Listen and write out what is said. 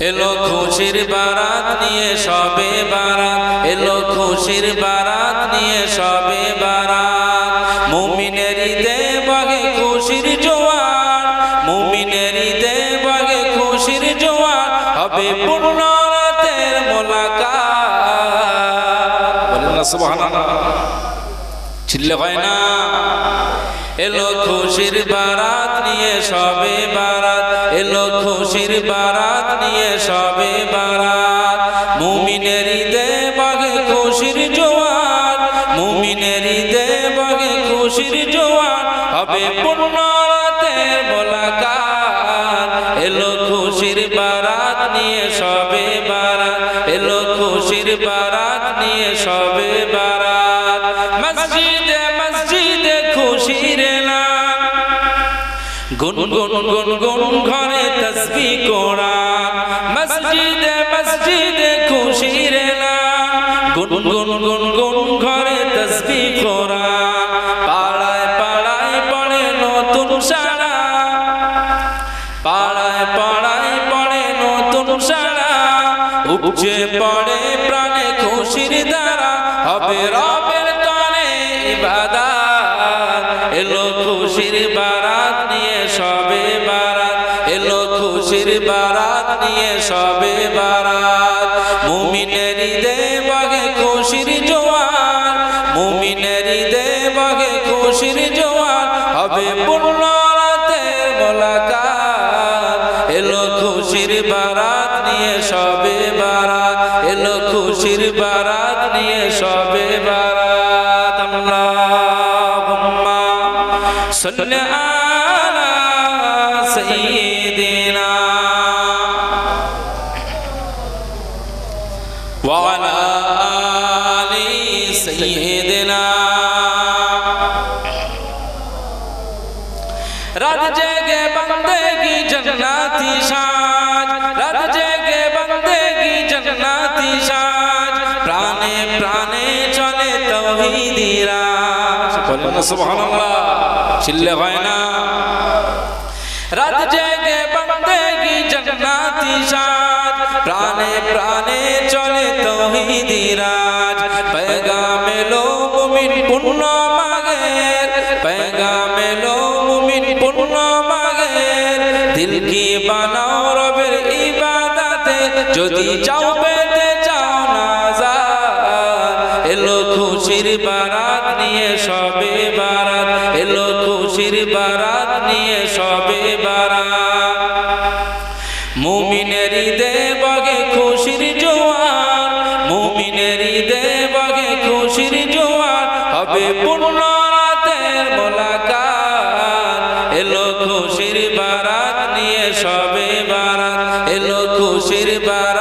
এলো খুশির বারাত নিয়ে, সবে বারাত। এলো খুশির বারাত নিয়ে, সবে বারাত। মুমিনের ঈদে বাগে খুশির জোয়ার। মুমিনের ঈদে বাগে খুশির জোয়ার। হবে পূর্ণ রাতের মোলাকাত। চিল্লে হয় না। এলো খুশির বারাত নিয়ে, সবে বারাত। এলো খুশির বারাত নিয়ে সবে বারাত। মুমিনের ঈদে বাগে খুশির জোয়ার মুমিনের ঈদে বাগে খুশির জোয়ার হবে পূর্ণ রাতের মোলাকাত। এলো খুশির বারাত নিয়ে সবে বারাত, এলো খুশির বারাত নিয়ে সবে বারাত। মসজিদে গুন গুন গুন গুন ঘরে তসবি কোরআন মসজিদে মসজিদে খুশির নাম গুন গুন গুন গুন ঘরে তসবি কোরআন পাড়ায় পাড়ায় পড়ে নতুন সারা। পাড়ায় পাড়ায় পড়ে নতুন সারা। উপচে পড়ে প্রাণে খুশির দ্বারা। হবে রবের তরে ইবাদাত। এলো খুশির নিয়ে সবে বারাত, এলো খুশির বারাত নিয়ে সবে বারাত। মুমিনের ঈদে বাগে খুশির জোয়ার মুমিনের ঈদে বাগে খুশির জোয়ার হবে পূর্ণ রাতের মোলাকাত। এলো খুশির বারাত নিয়ে সবে বারাত, এলো খুশির বারাত নিয়ে সবে বারাত। সাল্লি আলা সাইয়্যিদিনা وعلى آل سيدنا রাত জেগে বন্দেগি জন্নাতি সাজ রাত জেগে বন্দেগি জন্নাতি সাজ প্রাণে প্রাণে চলে তৌহিদি রাজ বলেন না সুবহানাল্লাহ চিল্লে হয় না রাত জেগে বন্দেগি জন্নাতি সাজ প্রাণে প্রাণে চলে তৌহিদি রাজ পেগামে লোক মুমিন পুণ্য মাগে পেগামে লোক মুমিন পুণ্য মাগে দিল কি বানাও রবের ইবাদতে যদি চাও পেতে চাও না যা এলো খুশির বারাত নিয়ে সব খুশির বারাত নিয়ে সবে বারাত মুমিনের ঈদে বাগে খুশির জোয়ার, মুমিনের ঈদে বাগে খুশির জোয়ার, হবে পূর্ণ রাতের মোলাকাত। এলো খুশির বারাত নিয়ে সবে বারাত, এলো খুশির বারাত